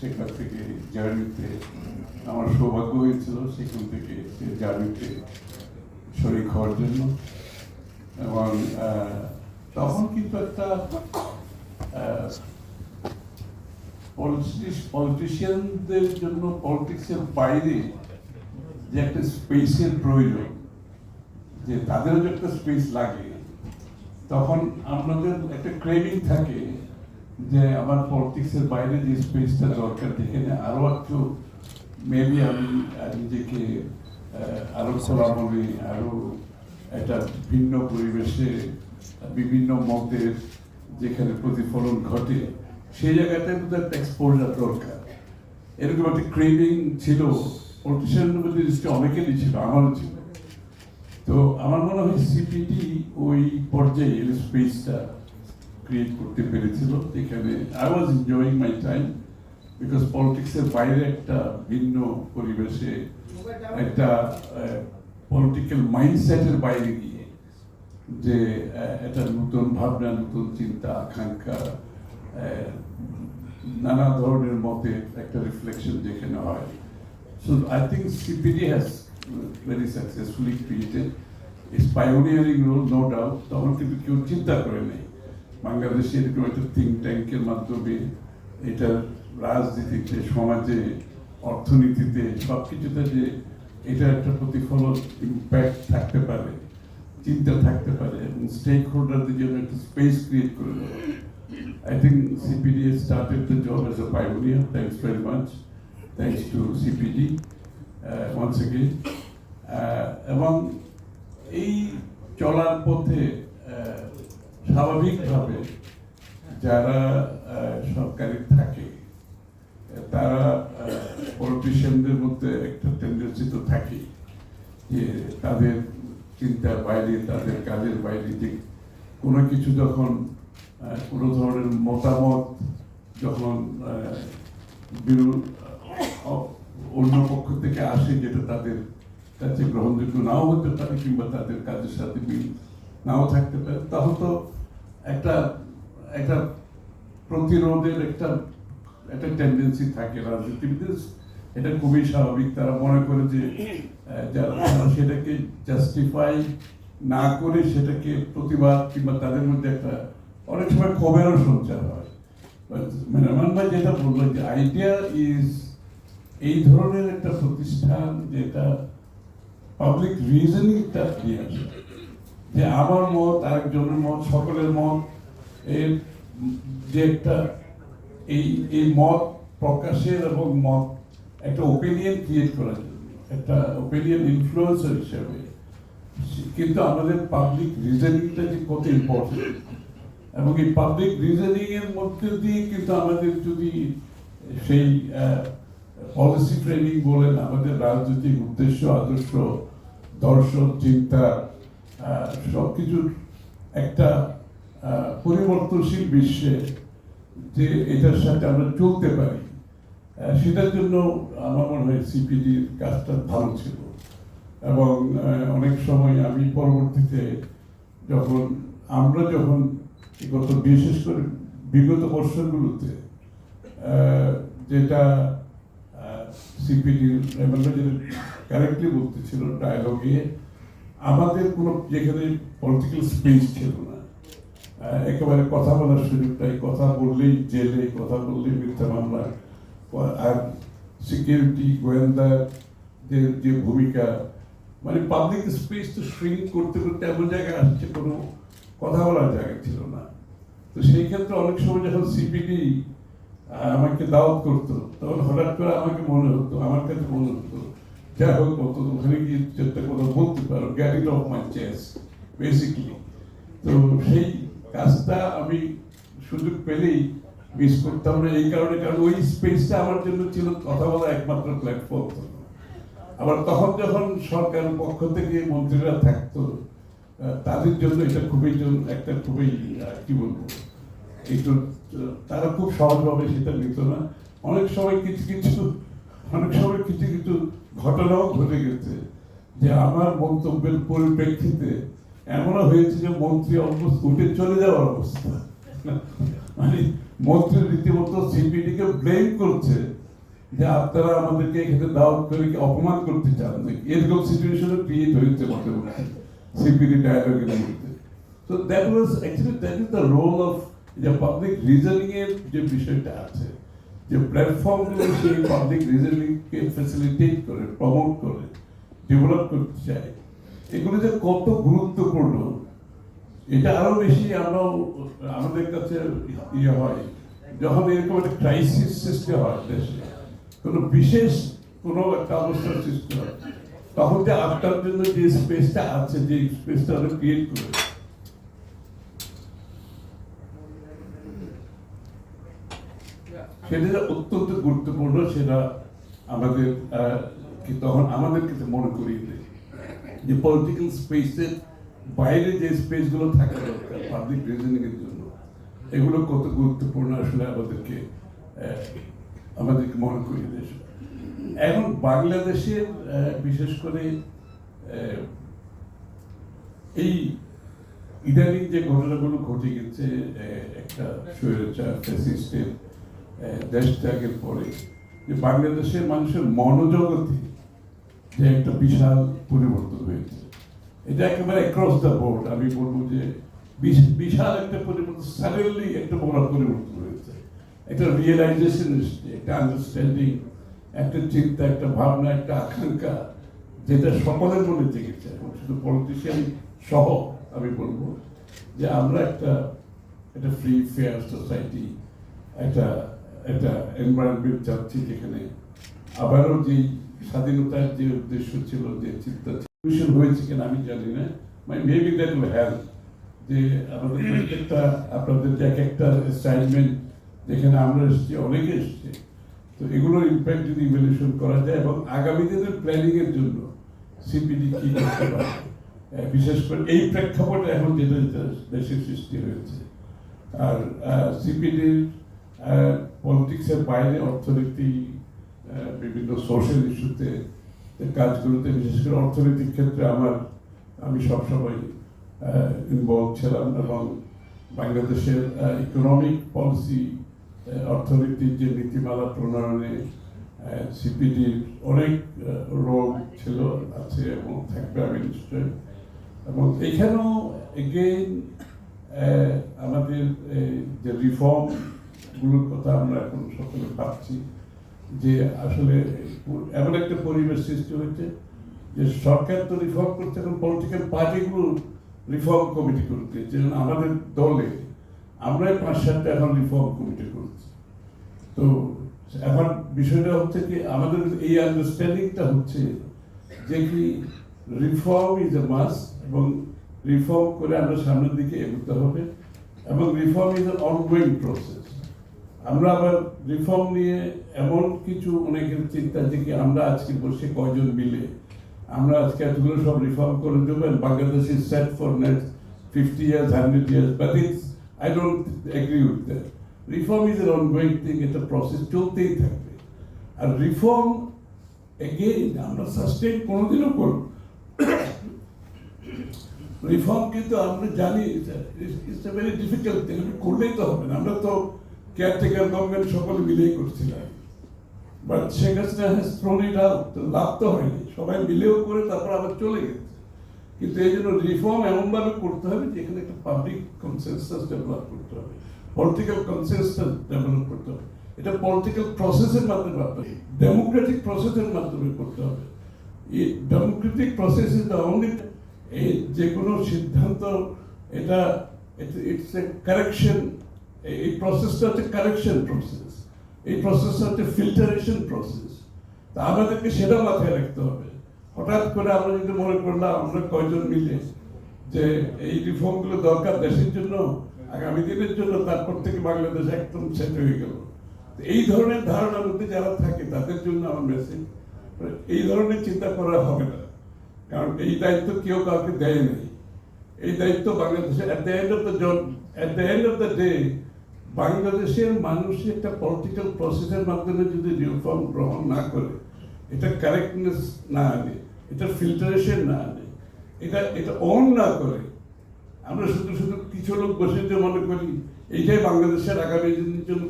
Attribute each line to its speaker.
Speaker 1: সেখান থেকে জার্নিতে আমার সৌভাগ্য হয়েছিল সেখান থেকে জার্নিতে শরীর হওয়ার জন্য। এবং তখন কিন্তু একটা পলিটিশিয়ানদের জন্য পলিটিক্সের বাইরে যে একটা স্পেসের প্রয়োজন, যে তাদেরও যে একটা স্পেস লাগে, তখন আমাদের একটা ক্রেভিং থাকে যে আমার পলিটিক্সের বাইরে যে স্পেসটা দরকার যেখানে আরও একটু মেবি আমি নিজেকে আহ, আরও খোলা মনে আরও একটা ভিন্ন পরিবেশে বিভিন্ন মতের যেখানে প্রতিফলন ঘটে সেই জায়গাটায় কিন্তু একটা এক্সপোজার দরকার। এরকম একটা ক্রেভিং ছিল মধ্যে অনেকেরই ছিল আমারও ছিল। তো আমার মনে হয় সিপিটি ওই পর্যায়ে স্পেসটা ক্রিয়েট করতে পেরেছিল। যেখানে I was enjoying my time because পলিটিক্সের বাইরে একটা ভিন্ন পরিবেশে একটা পলিটিক্যাল মাইন্ডসেটের বাইরে গিয়ে যে একটা নতুন ভাবনা নতুন চিন্তা আকাঙ্ক্ষা নানা ধরনের মতে একটা রিফ্লেকশন যেখানে হয়। So I think CPD has very successfully created its pioneering role, no doubt. তখন কিন্তু কেউ চিন্তা করে নেই। বাংলাদেশে এরকম একটা থিঙ্ক ট্যাঙ্কের মাধ্যমে এটার রাজনীতিতে সমাজে অর্থনীতিতে সব কিছুতে যে এটা একটা প্রতিফলন ইম্প্যাক্ট থাকতে পারে চিন্তা থাকতে পারে এবং স্টেক হোল্ডারদের জন্য একটা স্পেস ক্রিয়েট করে দেওয়া I think CPD has started the job as a pioneer. Thanks very much. Thanks uh. Uh, এবং এই চলার পথে স্বাভাবিকভাবে যারা সরকারি থাকে, তারা পলিটিশিয়ানদের মধ্যে একটা টেন্ডেন্সি তো থাকেই যে তাদের চিন্তার বাইরে, তাদের কাজের বাইরে যে কোনো কিছু যখন কোনো ধরনের মতামত যখন অন্য পক্ষ থেকে আসে যেটা তাদের কাছে গ্রহণযোগ্য নাও হতে পারে কিংবা তাদের কাজের সাথে মিল নাও থাকতে পারে তখন তো একটা একটা প্রতিরোধের একটা একটা টেন্ডেন্সি থাকে রাজনীতিবিদের। এটা খুবই স্বাভাবিক। তারা মনে করে যে যারা সেটাকে জাস্টিফাই না করে সেটাকে প্রতিবাদ কিংবা তাদের মধ্যে একটা, অনেক সময় ক্ষোভেরও সঞ্চার হয়। মানে ভাই যেটা বলল যে আইডিয়া ইজ এই ধরনের একটা প্রতিষ্ঠান যেটা পাবলিক রিজনিংটা নিয়ে আসে। যে আমার মত, আরেকজনের মত, সকলের মত এর যে একটা এই এই মত প্রকাশের এবং মত, একটা ওপিনিয়ন ক্রিয়েট জন্য, একটা ওপিনিয়ন ইনফ্লুয়েন্সার হিসেবে। কিন্তু আমাদের পাবলিক রিজনিংটা যে কত ইম্পর্টেন্ট এবং এই পাবলিক রিজনিং এর মধ্যে দিয়ে কিন্তু আমাদের যদি সেই পলিসি ট্রেনিং বলেন, আমাদের রাজনৈতিক উদ্দেশ্য, আদর্শ, দর্শন, চিন্তা সব কিছুর একটা পরিবর্তনশীল বিশ্বে যে এটার সাথে আমরা চলতে পারি সেটার জন্য আমার মনে হয় সিপিডির কাজটা ভালো ছিল। এবং অনেক সময় আমি পরবর্তীতে যখন, আমরা যখন গত বিশেষ করে বিগত বর্ষগুলোতে যেটা সিপিডির যেটা কারেক্টলি বলতেছিল ডায়লগে আমাদের কোনো যেখানে পলিটিক্যাল স্পেস ছিল না। একেবারে কথা বলার সুযোগটাই কথা বললেই জেলে, কথা বললেই মিথ্যা মামলা। আর সিকিউরিটি গোয়েন্দাদের যে ভূমিকা মানে পাবলিক স্পেস তো শ্রিঙ্ক করতে করতে এমন জায়গায় আসছে, কোনো কথা বলার জায়গা ছিল না। তো সেই ক্ষেত্রে অনেক সময় যখন সিপিডি আমাকে দাওয়াত করতো, তখন হঠাৎ করে আমাকে মনে হতো, আমার কাছে মনে হতো সেই আমি সুযোগ পেলেই মিস করতাম না, এই কারণে, কারণ ওই স্পেসটা আমার জন্য ছিল কথা একমাত্র প্ল্যাটফর্ম আবার তখন যখন সরকার পক্ষ থেকে মন্ত্রীরা থাকতো তাদের জন্য এটা খুবই একটা খুবই কি বলব, একটু তারা খুব সহজভাবে সেটা নিত না। অনেক সময় কিছু কিছু অনেক সময় কিছু কিছু ঘটনাও ঘটে গেছে যে আমার বক্তব্যের পরিপ্রেক্ষিতে এমনও হয়েছে যে মন্ত্রী অলমোস্ট উঠে চলে যাওয়ার অবস্থা। মানে মন্ত্রী রীতিমতো সিপিডি কে ব্লেম করছে যে আপনারা আমাদেরকে এখানে দাওয়াত করে কি অপমান করতে চান নাকি? এরকম সিচুয়েশন ক্রিয়েট হয়েছে মধ্যে মধ্যে সিপিডি ডায়ালগের মধ্যে। তো that was actually that is the role of যে পাবলিক রিজনিং এর যে বিষয়টা আছে। যে প্ল্যাটফর্মগুলো সেই পাবলিক রিজনিংকে ফ্যাসিলিটেট করে প্রমোট করে ডেভেলপ করতে চায় এগুলো যে কত গুরুত্বপূর্ণ? এটা আরও বেশি আমরা আমাদের কাছে ইয়ে হয়। যখন এরকম একটা ক্রাইসিস সৃষ্টি হয় দেশে, কোনো বিশেষ কোনো একটা অবস্থার সৃষ্টি হয়, তখন যে আপনার জন্য যে স্পেসটা আছে, যে স্পেসটা আমরা ক্রিয়েট করে সেটা অত্যন্ত গুরুত্বপূর্ণ সেটা আমাদের তখন আমাদের কাছে মনে করিয়ে দেয়। যে পলিটিক্যাল স্পেসের বাইরে যে স্পেসগুলো থাকা দরকার পাবলিক রিজনিং এর জন্য এগুলো কত গুরুত্বপূর্ণ আসলে আমাদেরকে আমাদেরকে মনে করিয়ে দেয়। এখন বাংলাদেশের বিশেষ করে এই ইদানিং যে ঘটনাগুলো ঘটে গেছে একটা স্বৈরাচার আহ, দেশ ত্যাগের পরে যে বাংলাদেশের মানুষের মনোজগতে যে একটা বিশাল পরিবর্তন হয়েছে। এটা একেবারে অ্যাক্রস দ্য বোর্ড আমি বলব যে বিশাল একটা পরিবর্তন সাডেনলি একটা বড় পরিবর্তন হয়েছে। একটা রিয়েলাইজেশন এসছে, একটা আন্ডারস্ট্যান্ডিং একটা চিন্তা, একটা ভাবনা, একটা আকাঙ্ক্ষা যেটা সকলের মনে জেগেছে। এবং শুধু পলিটিশিয়ান সহ আমি বলব যে আমরা একটা একটা ফ্রি ফেয়ার সোসাইটি একটা একটা এনভায়রনমেন্ট চাচ্ছি যেখানে আবারও যেই স্বাধীনতার যে উদ্দেশ্য ছিল যে চিন্তা ছিল, হয়েছে কিনা আমি জানি না। My maybe that will help যে আমাদের প্রত্যেকটা আপনাদের যে এক একটা অ্যাসাইনমেন্ট যেখানে আমরা এসেছি অনেকে এসছে। তো এগুলোর ইম্প্যাক্ট যদি ইভ্যালুয়েশন করা যায় এবং আগামী দিনের প্ল্যানিং এর জন্য সিপিডি কি করতে পারে বিশেষ করে এই প্রেক্ষাপটে এখন যেটা দেশের সৃষ্টি হয়েছে। আর সিপিডির পলিটিক্সের বাইরে অর্থনীতি বিভিন্ন সোশ্যাল ইস্যুতে কাজগুলোতে, বিশেষ করে অর্থনৈতিক ক্ষেত্রে আমার, আমি সবসময় ইনভলভ ছিলাম এবং বাংলাদেশের ইকোনমিক পলিসি অর্থনীতির যে নীতিমালা প্রণয়নে সিপিডির অনেক রোল ছিল, আছে এবং থাকবে আমি নিশ্চয় এবং এখানেও এগেইন আমাদের যে রিফর্ম কথা আমরা এখন সকলে ভাবছি যে আসলে এমন একটা পরিবেশ সৃষ্টি হয়েছে যে সরকার তো রিফর্ম করছে, এখন পলিটিক্যাল পার্টিগুলো রিফর্ম কমিটি করতে আমাদের দলে আমরাই পাঁচ সাতটা এখন রিফর্ম কমিটি করছি। তো এখন বিষয়টা হচ্ছে কি, আমাদের এই আন্ডারস্ট্যান্ডিংটা হচ্ছে যে কি রিফর্ম ইজ এ মাস এবং রিফর্ম করে আমরা সামনের দিকে এগোতে হবে এবং reform is an ongoing process আমরা আবার রিফর্ম নিয়ে এমন কিছু অনেকের চিন্তা যে কি আমরা আজকে বসে কয়জন মিলে? আমরা আজকে এতগুলো সব রিফর্ম করে দেবো Bangladesh is set for next fifty years hundred years but it's I don't agree with that reform is an ongoing thing এটা প্রসেস চলতেই থাকবে। আর রিফর্ম এগেইন আমরা সাস্টেন কোনোদিনও করব রিফর্ম কিন্তু আমরা জানি it's a very difficult thing করলেই তো হবে না। আমরা তো কেয়ারটেকার গভর্নমেন্ট সকলে মিলেই করছিলাম but Sheikh Hasina has thrown it out লাভ তো হয়নি। সবাই মিলেও করে তারপর আবার চলে গেছে। কিন্তু এই জন্য রিফর্ম এমনভাবে করতে হবে যেখানে একটা পাবলিক কনসেনসাস ডেভেলপ করতে হবে। পলিটিক্যাল কনসেনসাস ডেভেলপ করতে হবে। এটা পলিটিক্যাল প্রসেসের মাধ্যমে হবে। ডেমোক্রেটিক প্রসেসের মাধ্যমে করতে হবে। এই democratic process is the only যে কোনো সিদ্ধান্ত, এটা ইটস এ কারেকশন এই প্রসেসটা হচ্ছে কারেকশন প্রসেস এই প্রসেসটা হচ্ছে ফিল্টারেশন প্রসেস তা আমাদেরকে সেটা মাথায় রাখতে হবে। হঠাৎ করে আমরা যদি মনে করলাম আমরা কয়জন মিলে যে এই রিফর্মগুলো দরকার দেশের জন্য, আগামী দিনের জন্য, তারপর থেকে বাংলাদেশ একদম সেট হয়ে গেল। এই ধরনের ধারণার মধ্যে যারা থাকে, তাদের জন্য আমার মেসেজ এই ধরনের চিন্তা করা হবে না। কারণ এই দায়িত্ব কেউ কাউকে দেয় নাই। এই দায়িত্ব বাংলাদেশের at the end of the John at the end of the day বাংলাদেশের মানুষ একটা পলিটিক্যাল প্রসেসের মাধ্যমে যদি রিফর্ম গ্রহণ না করে, এটা কারেক্টনেস না আনে, এটা ফিল্টারেশন না আনে, এটা এটা অন না করে, আমরা শুধু শুধু কিছু লোক বসে মনে করি, এইটাই বাংলাদেশের আগামী দিনের জন্য